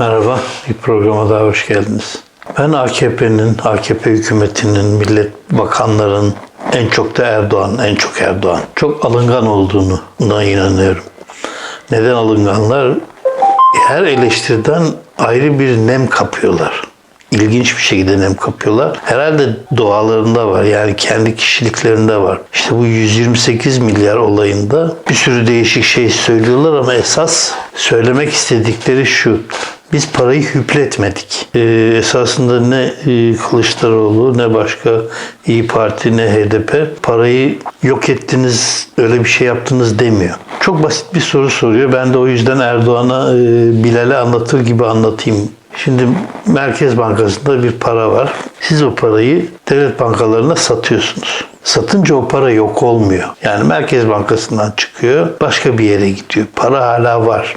Merhaba, bir programa daha hoş geldiniz. Ben AKP'nin, AKP hükümetinin, millet bakanların, en çok da Erdoğan, en çok Erdoğan, çok alıngan olduğunu inanıyorum. Neden alınganlar? Her eleştiriden ayrı bir nem kapıyorlar. İlginç bir şekilde nem kapıyorlar. Herhalde doğalarında var. Yani kendi kişiliklerinde var. İşte bu 128 milyar olayında bir sürü değişik şey söylüyorlar ama esas söylemek istedikleri şu. Biz parayı hüpletmedik. Ee, esasında ne e, Kılıçdaroğlu ne başka İyi Parti ne HDP parayı yok ettiniz öyle bir şey yaptınız demiyor. Çok basit bir soru soruyor. Ben de o yüzden Erdoğan'a e, Bilal'e anlatır gibi anlatayım Şimdi Merkez Bankası'nda bir para var. Siz o parayı devlet bankalarına satıyorsunuz. Satınca o para yok olmuyor. Yani Merkez Bankası'ndan çıkıyor, başka bir yere gidiyor. Para hala var.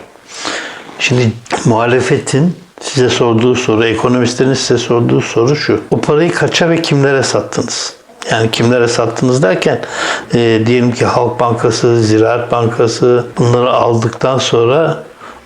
Şimdi muhalefetin size sorduğu soru, ekonomistlerin size sorduğu soru şu. O parayı kaça ve kimlere sattınız? Yani kimlere sattınız derken e, diyelim ki Halk Bankası, Ziraat Bankası bunları aldıktan sonra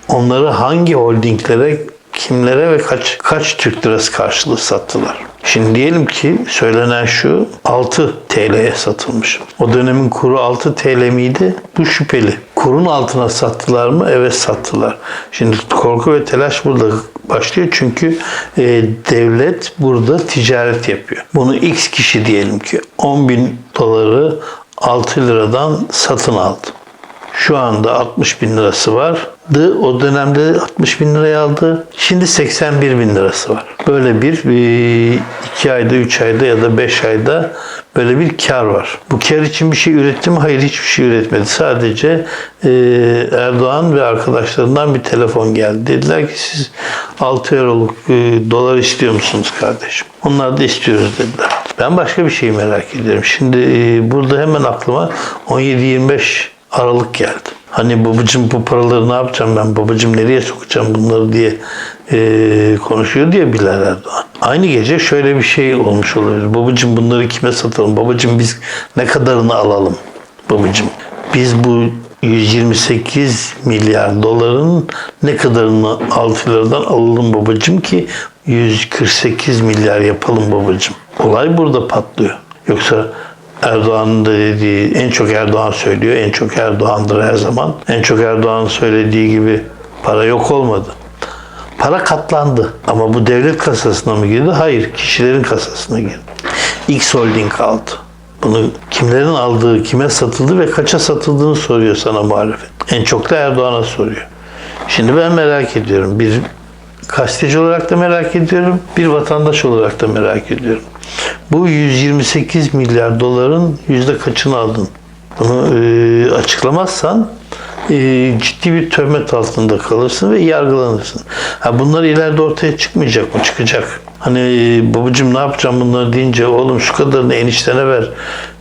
onları hangi holdinglere kimlere ve kaç kaç Türk lirası karşılığı sattılar. Şimdi diyelim ki söylenen şu 6 TL'ye satılmış. O dönemin kuru 6 TL miydi? Bu şüpheli. Kurun altına sattılar mı? Evet sattılar. Şimdi korku ve telaş burada başlıyor çünkü e, devlet burada ticaret yapıyor. Bunu X kişi diyelim ki 10 bin doları 6 liradan satın aldı. Şu anda 60 bin lirası var. O dönemde 60 bin liraya aldı. Şimdi 81 bin lirası var. Böyle bir 2 ayda, 3 ayda ya da 5 ayda böyle bir kar var. Bu kar için bir şey üretti mi? Hayır hiçbir şey üretmedi. Sadece e, Erdoğan ve arkadaşlarından bir telefon geldi. Dediler ki siz 6 euroluk e, dolar istiyor musunuz kardeşim? Onlar da istiyoruz dediler. Ben başka bir şey merak ediyorum. Şimdi e, burada hemen aklıma 17-25 Aralık geldi. Hani babacım bu paraları ne yapacağım ben, babacım nereye sokacağım bunları diye e, konuşuyor diye Bilal Erdoğan. Aynı gece şöyle bir şey olmuş olabilir. Babacım bunları kime satalım? Babacım biz ne kadarını alalım? Babacım biz bu 128 milyar doların ne kadarını 6 liradan alalım babacım ki 148 milyar yapalım babacım. Olay burada patlıyor. Yoksa Erdoğan'ın da dediği, en çok Erdoğan söylüyor, en çok Erdoğan'dır her zaman. En çok Erdoğan'ın söylediği gibi para yok olmadı. Para katlandı. Ama bu devlet kasasına mı girdi? Hayır, kişilerin kasasına girdi. X Holding aldı. Bunu kimlerin aldığı, kime satıldı ve kaça satıldığını soruyor sana muhalefet. En çok da Erdoğan'a soruyor. Şimdi ben merak ediyorum. Bir gazeteci olarak da merak ediyorum. Bir vatandaş olarak da merak ediyorum. Bu 128 milyar doların yüzde kaçını aldın? Bunu e, açıklamazsan e, ciddi bir töhmet altında kalırsın ve yargılanırsın. Ha, bunlar ileride ortaya çıkmayacak mı? Çıkacak. Hani e, babacım ne yapacağım bunları deyince oğlum şu kadarını eniştene ver,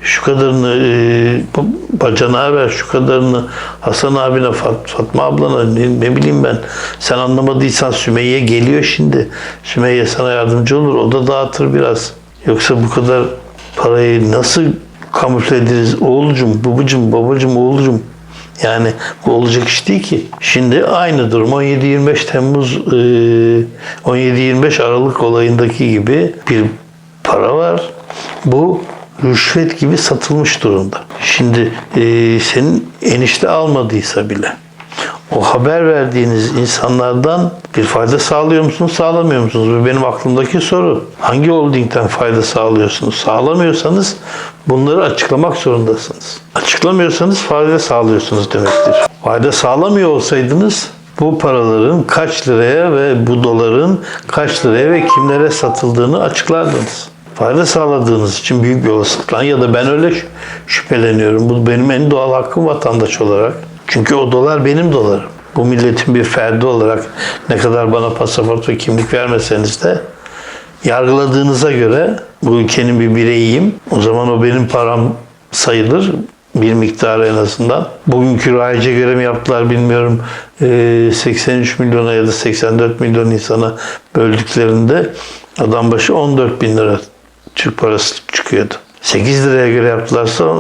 şu kadarını e, bacana ver, şu kadarını Hasan abine, Fat, Fatma ablana ne, ne bileyim ben. Sen anlamadıysan Sümeyye geliyor şimdi. Sümeyye sana yardımcı olur. O da dağıtır biraz. Yoksa bu kadar parayı nasıl kamufle ederiz? Oğulcum, babacım, babacım, oğulcum. Yani bu olacak iş değil ki. Şimdi aynı durum 17-25 Temmuz 17-25 Aralık olayındaki gibi bir para var. Bu rüşvet gibi satılmış durumda. Şimdi senin enişte almadıysa bile o haber verdiğiniz insanlardan bir fayda sağlıyor musunuz, sağlamıyor musunuz? Bu benim aklımdaki soru. Hangi holdingden fayda sağlıyorsunuz? Sağlamıyorsanız bunları açıklamak zorundasınız. Açıklamıyorsanız fayda sağlıyorsunuz demektir. Fayda sağlamıyor olsaydınız bu paraların kaç liraya ve bu doların kaç liraya ve kimlere satıldığını açıklardınız. Fayda sağladığınız için büyük bir olasılıkla ya da ben öyle şüpheleniyorum. Bu benim en doğal hakkım vatandaş olarak. Çünkü o dolar benim dolarım. Bu milletin bir ferdi olarak ne kadar bana pasaport ve kimlik vermeseniz de yargıladığınıza göre bu ülkenin bir bireyiyim. O zaman o benim param sayılır bir miktarı en azından. Bugünkü rayice göre mi yaptılar bilmiyorum. 83 milyona ya da 84 milyon insana böldüklerinde adam başı 14 bin lira Türk parası çıkıyordu. 8 liraya göre yaptılarsa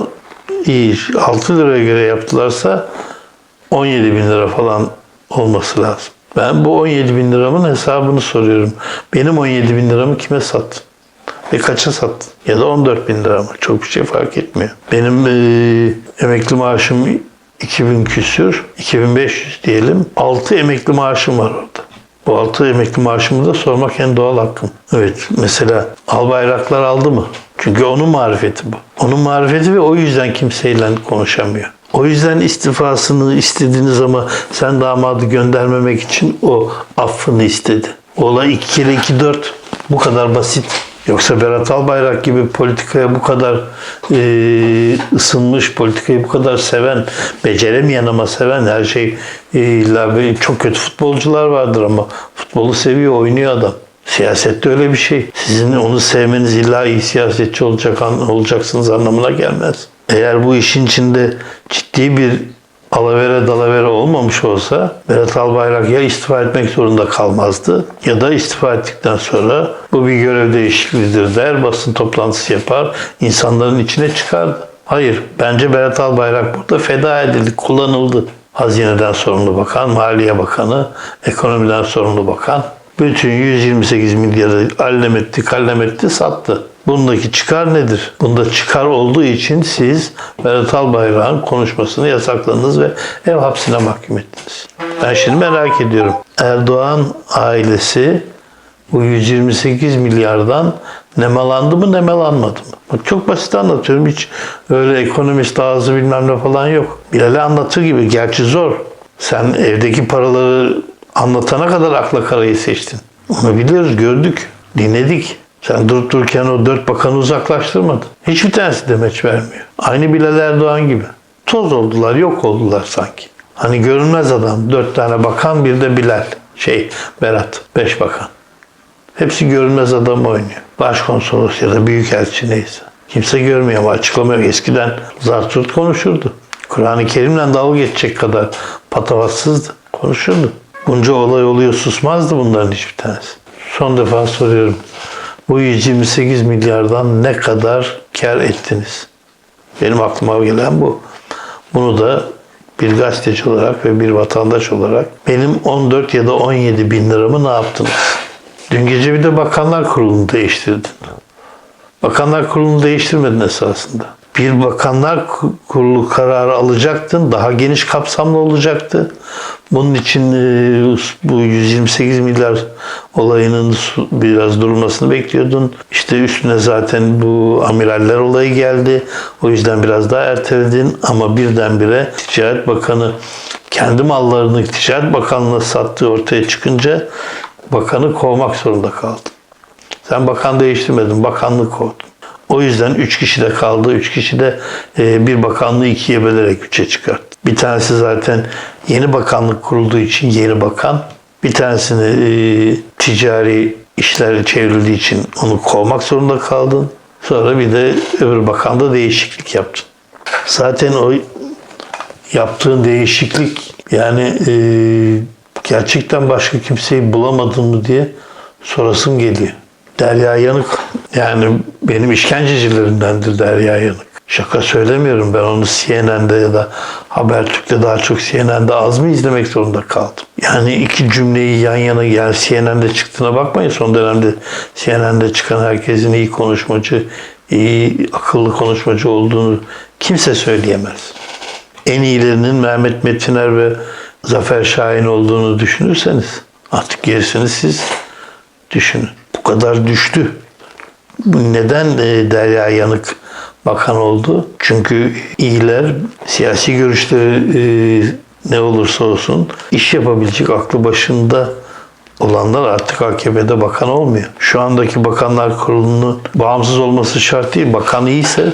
iyi. 6 liraya göre yaptılarsa 17 bin lira falan olması lazım. Ben bu 17 bin liramın hesabını soruyorum. Benim 17 bin liramı kime sattın? Ve kaça sattın? Ya da 14 bin lira mı? Çok bir şey fark etmiyor. Benim eee, emekli maaşım 2000 küsür, 2500 diyelim. 6 emekli maaşım var orada. Bu 6 emekli maaşımı da sormak en doğal hakkım. Evet mesela albayraklar aldı mı? Çünkü onun marifeti bu. Onun marifeti ve o yüzden kimseyle konuşamıyor. O yüzden istifasını istediğiniz ama sen damadı göndermemek için o affını istedi. Olay 2 kere 2 4 bu kadar basit. Yoksa Berat Albayrak gibi politikaya bu kadar e, ısınmış, politikayı bu kadar seven, beceremeyen ama seven her şey e, illa çok kötü futbolcular vardır ama futbolu seviyor, oynuyor adam. Siyasette öyle bir şey. Sizin onu sevmeniz illa iyi siyasetçi olacak olacaksınız anlamına gelmez. Eğer bu işin içinde ciddi bir alavere dalavere olmamış olsa Berat Albayrak ya istifa etmek zorunda kalmazdı ya da istifa ettikten sonra bu bir görev değişikliğidir der, basın toplantısı yapar, insanların içine çıkardı. Hayır, bence Berat Albayrak burada feda edildi, kullanıldı. Hazineden sorumlu bakan, Maliye Bakanı, ekonomiden sorumlu bakan bütün 128 milyarı allem etti, kallem etti, sattı. Bundaki çıkar nedir? Bunda çıkar olduğu için siz Berat Albayrak'ın konuşmasını yasakladınız ve ev hapsine mahkum ettiniz. Ben şimdi merak ediyorum. Erdoğan ailesi bu 128 milyardan nemalandı mı nemalanmadı mı? Bak çok basit anlatıyorum. Hiç öyle ekonomist ağzı bilmem ne falan yok. Bilal'e anlatır gibi. Gerçi zor. Sen evdeki paraları anlatana kadar akla karayı seçtin. Onu biliyoruz, gördük, dinledik. Sen durup dururken o dört bakanı uzaklaştırmadın. Hiçbir tanesi demeç vermiyor. Aynı Bilal Erdoğan gibi. Toz oldular, yok oldular sanki. Hani görünmez adam. Dört tane bakan, bir de Bilal. Şey, Berat. Beş bakan. Hepsi görünmez adam oynuyor. Başkonsolos ya da büyükelçi neyse. Kimse görmüyor ama açıklamıyor. Eskiden Zarturt konuşurdu. Kur'an-ı Kerim'le dalga geçecek kadar patavatsızdı. Konuşurdu. Bunca olay oluyor susmazdı bunların hiçbir tanesi. Son defa soruyorum. Bu 128 milyardan ne kadar kar ettiniz? Benim aklıma gelen bu. Bunu da bir gazeteci olarak ve bir vatandaş olarak benim 14 ya da 17 bin liramı ne yaptınız? Dün gece bir de Bakanlar Kurulu'nu değiştirdin. Bakanlar Kurulu'nu değiştirmedin esasında. Bir Bakanlar Ku- Kurulu kararı alacaktın. Daha geniş kapsamlı olacaktı. Bunun için e, bu 128 milyar olayının biraz durmasını bekliyordun. İşte üstüne zaten bu amiraller olayı geldi. O yüzden biraz daha erteledin. Ama birdenbire Ticaret Bakanı kendi mallarını Ticaret Bakanlığı'na sattığı ortaya çıkınca bakanı kovmak zorunda kaldın. Sen bakan değiştirmedin, bakanlık kovdun. O yüzden üç kişi de kaldı. Üç kişi de e, bir bakanlığı ikiye bölerek üçe çıkarttı. Bir tanesi zaten yeni bakanlık kurulduğu için yeni bakan. Bir tanesini e, ticari işlerle çevrildiği için onu kovmak zorunda kaldın. Sonra bir de öbür bakanda değişiklik yaptın. Zaten o yaptığın değişiklik yani e, gerçekten başka kimseyi bulamadın mı diye sorasım geliyor. Derya Yanık yani benim işkencecilerimdendir Derya Yanık. Şaka söylemiyorum ben onu CNN'de ya da Habertürk'te daha çok CNN'de az mı izlemek zorunda kaldım. Yani iki cümleyi yan yana yani CNN'de çıktığına bakmayın son dönemde CNN'de çıkan herkesin iyi konuşmacı, iyi akıllı konuşmacı olduğunu kimse söyleyemez en iyilerinin Mehmet Metiner ve Zafer Şahin olduğunu düşünürseniz artık gerisini siz düşünün. Bu kadar düştü. Neden e, Derya Yanık bakan oldu? Çünkü iyiler siyasi görüşleri e, ne olursa olsun iş yapabilecek aklı başında olanlar artık AKP'de bakan olmuyor. Şu andaki bakanlar kurulunun bağımsız olması şart değil. Bakan iyiyse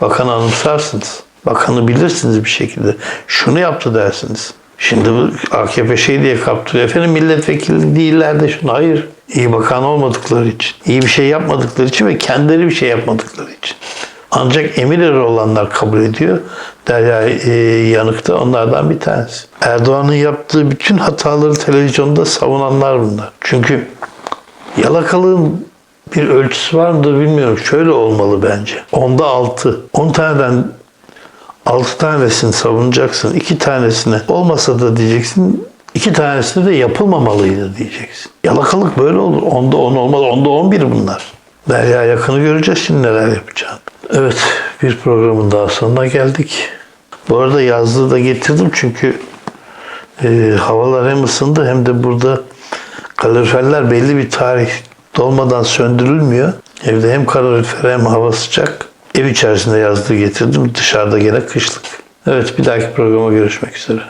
bakanı anımsarsınız. Bakanı bilirsiniz bir şekilde. Şunu yaptı dersiniz. Şimdi AKP şey diye kaptırıyor. Efendim milletvekili değiller de şunu. Hayır. İyi bakan olmadıkları için. iyi bir şey yapmadıkları için ve kendileri bir şey yapmadıkları için. Ancak emir eri olanlar kabul ediyor. Derya e, Yanık da onlardan bir tanesi. Erdoğan'ın yaptığı bütün hataları televizyonda savunanlar bunlar. Çünkü yalakalığın bir ölçüsü var mıdır bilmiyorum. Şöyle olmalı bence. Onda altı. 10 taneden 6 tanesini savunacaksın. 2 tanesine olmasa da diyeceksin İki tanesi de yapılmamalıydı diyeceksin. Yalakalık böyle olur. Onda on olmaz. Onda on bir bunlar. Derya yakını göreceğiz şimdi neler yapacağını. Evet bir programın daha sonuna geldik. Bu arada yazlığı da getirdim çünkü e, havalar hem ısındı hem de burada kaloriferler belli bir tarih dolmadan söndürülmüyor. Evde hem kalorifer hem hava sıcak. Ev içerisinde yazlığı getirdim. Dışarıda gene kışlık. Evet bir dahaki programa görüşmek üzere.